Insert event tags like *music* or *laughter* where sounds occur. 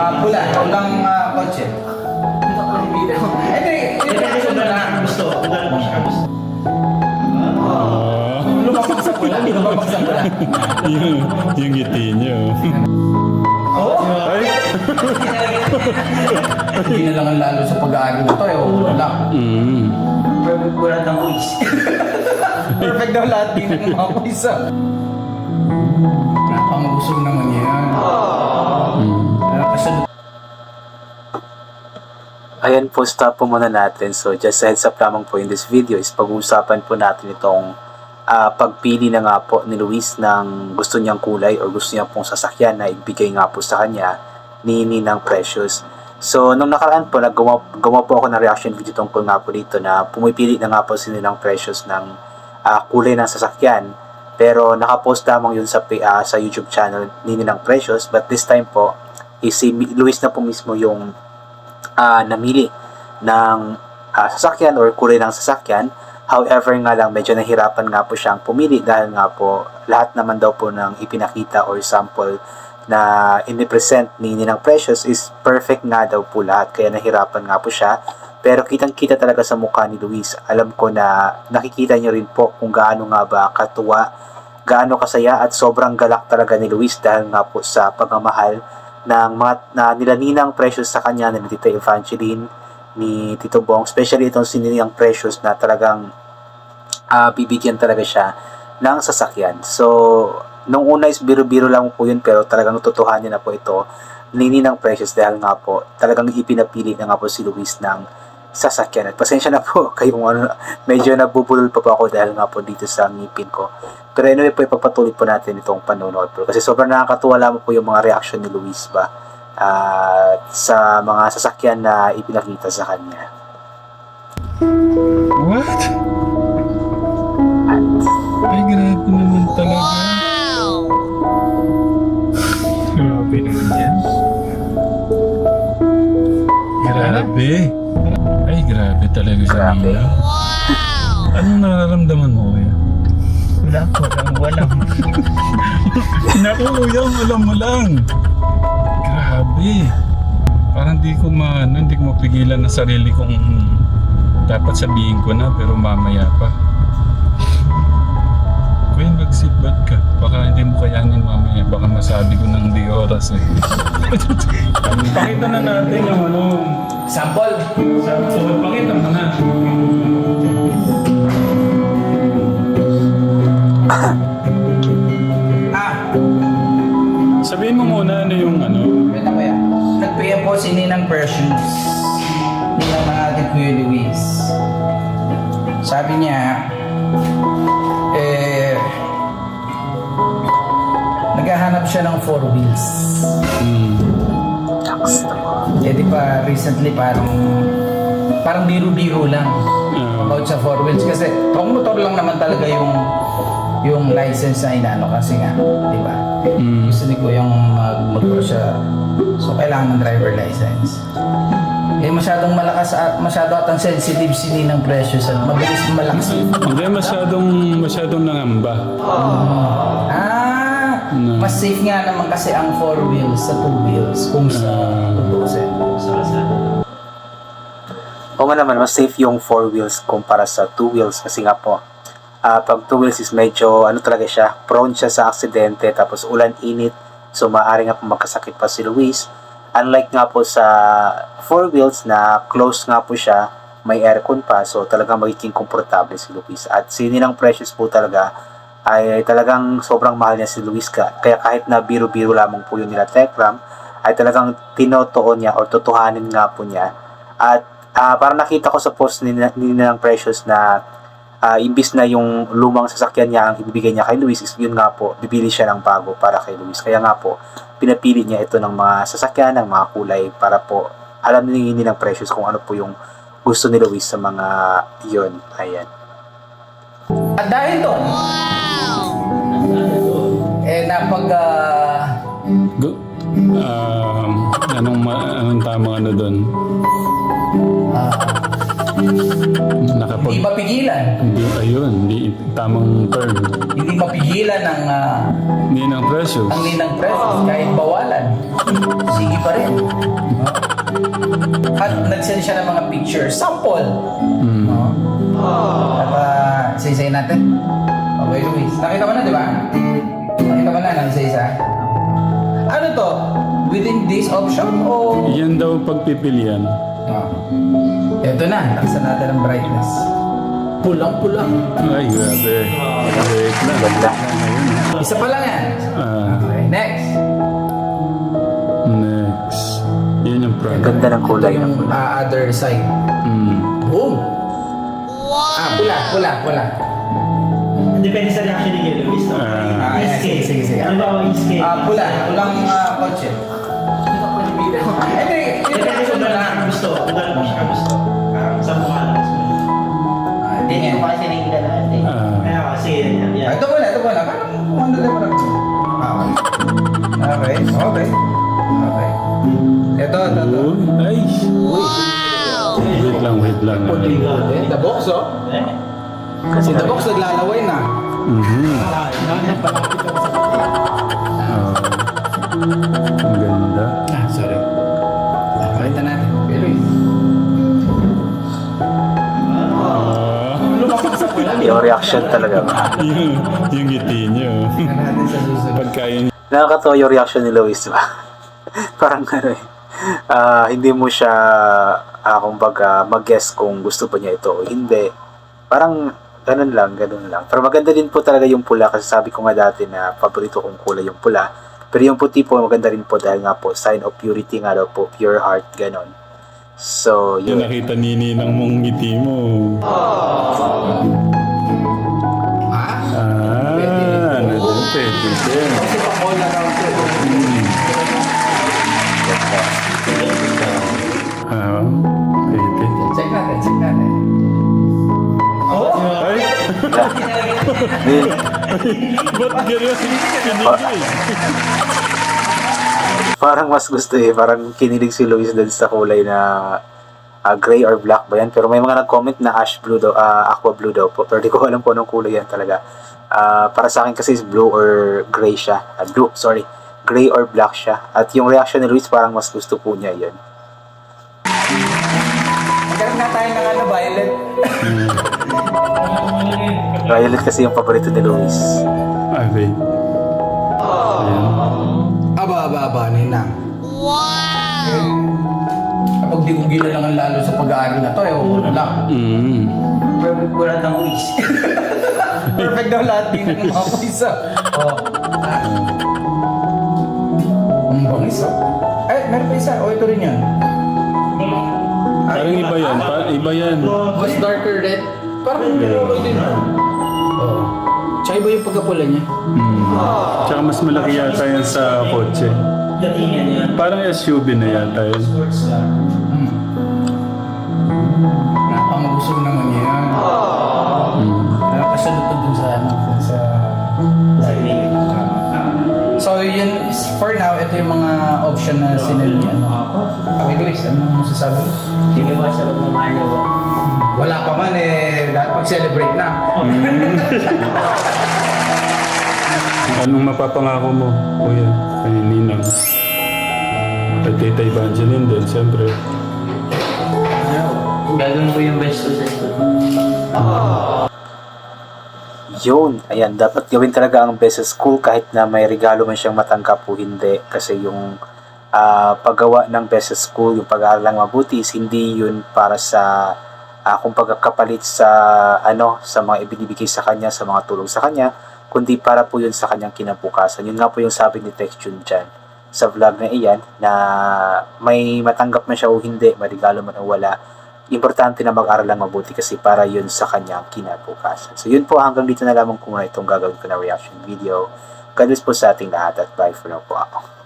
Ah, pula. Pulang ah, kotse. I-reaction mo na. Gusto. Ganun mo siya gusto. Oh, Lumapag sa pula. Lumapag sa pula. yung, yung ngiti niyo. Oo. Ay! Hindi na lang ang lalo sa pag-aaral na to. Eh, wala. Mm. Perfect wala ng wish. *laughs* Perfect daw lahat din ng mga pisa. Napangusog naman yan. Nakasunod Ayan po, stop po muna natin. So, just heads up lamang po in this video is pag-uusapan po natin itong ah, pagpili na nga po ni Luis ng gusto niyang kulay or gusto niyang pong sasakyan na ibigay nga po sa kanya ni Ninang Precious. So, nung nakaraan po, naggawa, gawa po ako ng reaction video tungkol nga po dito na pumipili na nga po si Ninang Precious ng ah, kulay ng sasakyan. Pero nakapost lamang yun sa, ah, sa YouTube channel ni Ninang Precious. But this time po, is si Luis na po mismo yung ah, namili ng ah, sasakyan or kulay ng sasakyan. However nga lang, medyo nahirapan nga po siyang pumili dahil nga po lahat naman daw po ng ipinakita or sample na inipresent ni Ninang Precious is perfect nga daw po lahat. Kaya nahirapan nga po siya. Pero kitang-kita talaga sa mukha ni Luis. Alam ko na nakikita niyo rin po kung gaano nga ba katuwa, gaano kasaya at sobrang galak talaga ni Luis dahil nga po sa pagmamahal ng mga na nila Ninang Precious sa kanya, ni Tita Evangeline, ni Tito Bong, especially itong si Ninang Precious na talagang ah, bibigyan talaga siya ng sasakyan. So, nung una is biro-biro lang po yun pero talagang totohanin na po ito ni Ninang Precious dahil nga po talagang ipinapili na nga po si Luis ng sasakyan. At pasensya na po *laughs* kayo kung ano, medyo nabubulol pa po ako dahil nga po dito sa ngipin ko. Pero anyway po, ipagpatuloy po natin itong panonood po. Kasi sobrang nakakatuwa lamang po yung mga reaction ni Luis ba ah, sa mga sasakyan na ipinakita sa kanya. What? Grabe. Nina. Anong nararamdaman mo, kuya? Wala ko. *laughs* Walang walang. Naku, kuya, alam mo lang. Grabe. Parang di ko ma, ano, hindi ko mapigilan ang sarili kong dapat sabihin ko na pero mamaya pa. Kuya, mag-seatbelt ka. Baka hindi mo kayanin mamaya. Baka masabi ko di oras eh. *laughs* Pakita na natin yung ano. Sample. So, pakita mo na. *coughs* Ah, Sabihin mo muna ano yung ano. wait na kuya. Nag-PM po si Ninang Precious. Ninang ng ating Kuya Luis. Sabi niya, eh, naghahanap siya ng four wheels. Hmm. Naman. Eh di ba recently parang parang biro-biro lang Ah, about sa four wheels kasi pang motor lang naman talaga yung yung license na inaano kasi nga, di ba? mm. Gusto ni Kuya yung mag-motor siya. So kailangan ng driver license. Eh masyadong malakas at masyado at ang sensitive si Ninang Precious at mabilis malakas. Hindi masyadong masyadong nangamba. Ah, No. mas safe nga naman kasi ang four wheels sa two wheels kung sa tutusin. Oo nga naman, mas safe yung four wheels kumpara sa two wheels kasi nga po, ah, pag two wheels is medyo, ano talaga siya, prone siya sa aksidente, tapos ulan, init, so maaari nga po magkasakit pa si Luis. Unlike nga po sa four wheels na close nga po siya, may aircon pa, so talagang magiging komportable si Luis. At si Ninang Precious po talaga, ay talagang sobrang mahal niya si Luis ka. Kaya kahit na biro-biro lamang po yun nila Tekram, ay talagang tinotoon niya or totohanin nga po niya. At ah parang nakita ko sa post ni, ni ng Precious na ah, imbis na yung lumang sasakyan niya ang ibibigay niya kay Luis is yun nga po, bibili siya ng bago para kay Luis. Kaya nga po, pinapili niya ito ng mga sasakyan, ng mga kulay para po alam ni ni ng Precious kung ano po yung gusto ni Luis sa mga yun. Ayan. At dahil doon, eh napag ah, Go, um, anong, ma- anong tamang ano doon? ah, Nakapag... Hindi mapigilan. Hindi, ayun, hindi tamang term. Hindi mapigilan ng uh, Hindi ng precious. ang ninang presence kahit bawalan. Sige pa rin. At nagsend siya ng mga pictures. Sample. Mm. At uh, isa-isayin natin. Okay, Luis. Nakita mo na, di ba? Nakita mo na ng isa-isa. Ano to? Within this option o... Yan daw pagpipilian. Ah. Ito na. Taksan natin ang brightness. Pulang-pulang. Ay, grabe. Wait lang. Ganda. Ayun. Isa pa lang yan. Ah, Okay, next. next. Yan yung Ang product. ganda ng kulay. Ito yung uh, other side. Mm. Boom! Ah, pula, pula, pula. Depende sa reaction ni Luis. no? Ah. Ah, sige, sige, sige. Halimbawa, yung scale. Ah, pula. Pulang ah, kotse. Hindi, Depende sa na. gano'n gusto. Kung gano'n mo siya gusto. Ah, Sa mukha lang. Ah, Hindi yan. ko kasi eh. Ah. Kaya kasi, yan. Ah, Ito muna, ito muna. Parang kung ano parang... Ah, Okay. Okay, okay. Okay. Ito, ito, ito. Oh, ay. Wait lang, wait lang. The box, oh. Eh? Si The Box naglalaway na. Mhm. Ah, Ah. Ang ganda. Ah, sorry. Pakita natin. Pero. Yung reaction talaga. yung, yung ngiti niyo. Pagka yun Nakakatawa yung reaction ni Luis ba? *laughs* Parang ano eh. ah, hindi mo siya, ah, kumbaga, mag-guess kung gusto pa niya ito o hindi. Parang ganun lang, ganun lang. Pero maganda din po talaga yung pula kasi sabi ko nga dati na paborito kong kulay yung pula. Pero yung puti po maganda rin po dahil nga po sign of purity nga daw po, pure heart, ganun. So, yung yun. nakita ni Ninang mong ngiti mo. Ah? Ah, pwede to. Hmm. Ah, ba't gano'n? Kinigay. parang mas gusto eh, parang kinilig si Luis dun sa kulay na ah, gray or black ba yan. Pero may mga nag-comment na ash blue daw, ah, aqua blue daw po. Pero di ko alam po anong kulay yan talaga. Ah, para sa akin kasi is blue or gray siya. Ah, blue, sorry. Gray or black siya. At yung reaction ni Luis parang mas gusto po niya yun. Magkaroon nga tayo ng ano, violet. Violet kasi yung paborito ni Luis. Ay. Ayan. Aba, aba, aba, ninang. Wow! Kapag di ko ginalangan lalo sa pag-aaral na to, eh, wala na lang. Mm. Perfect ko lang ng Luis. Perfect daw lahat din ng mga pisa. Oh. Ah. Ang bangis, oh. Eh, meron pa isa. O, ito rin yan. Parang iba yan. Iba yan. Mas darker red. Parang yellow din. Oh. Tsaka iba yung pagkapula niya. Mm. Tsaka mas malaki yata yan sa kotse. Parang SUV na yata yun. Hmm. Napangusog naman yan. Mm. Nakasunod to dun sa ano, sa... Sige. So yun, is- for now, ito yung mga option na sinil niya. Okay, Luis, ano masasabi? Sige ba sa magmamahal na ba? Wala pa man eh, dapat mag-celebrate na. Anong mapapangako mo, kuya, kay Ninang? Kay Tita Evangeline din, siyempre. Gagawin ko yung best ko sa school. Yun, ayan, dapat gawin talaga ang best sa school kahit na may regalo man siyang matanggap o hindi. Kasi yung ah, paggawa ng best sa school, yung pag-aaral ng mabuti is hindi yun para sa uh, kung pagkakapalit sa ano sa mga ibinibigay sa kanya, sa mga tulong sa kanya, kundi para po yun sa kanyang kinabukasan. Yun nga po yung sabi ni Tex Jun dyan sa vlog na iyan na may matanggap man siya o hindi, may regalo man o wala, importante na mag-aral lang mabuti kasi para yun sa kanyang kinabukasan. So yun po, hanggang dito na lamang ko itong gagawin ko na reaction video. God bless po sa ating lahat at bye for now po ako.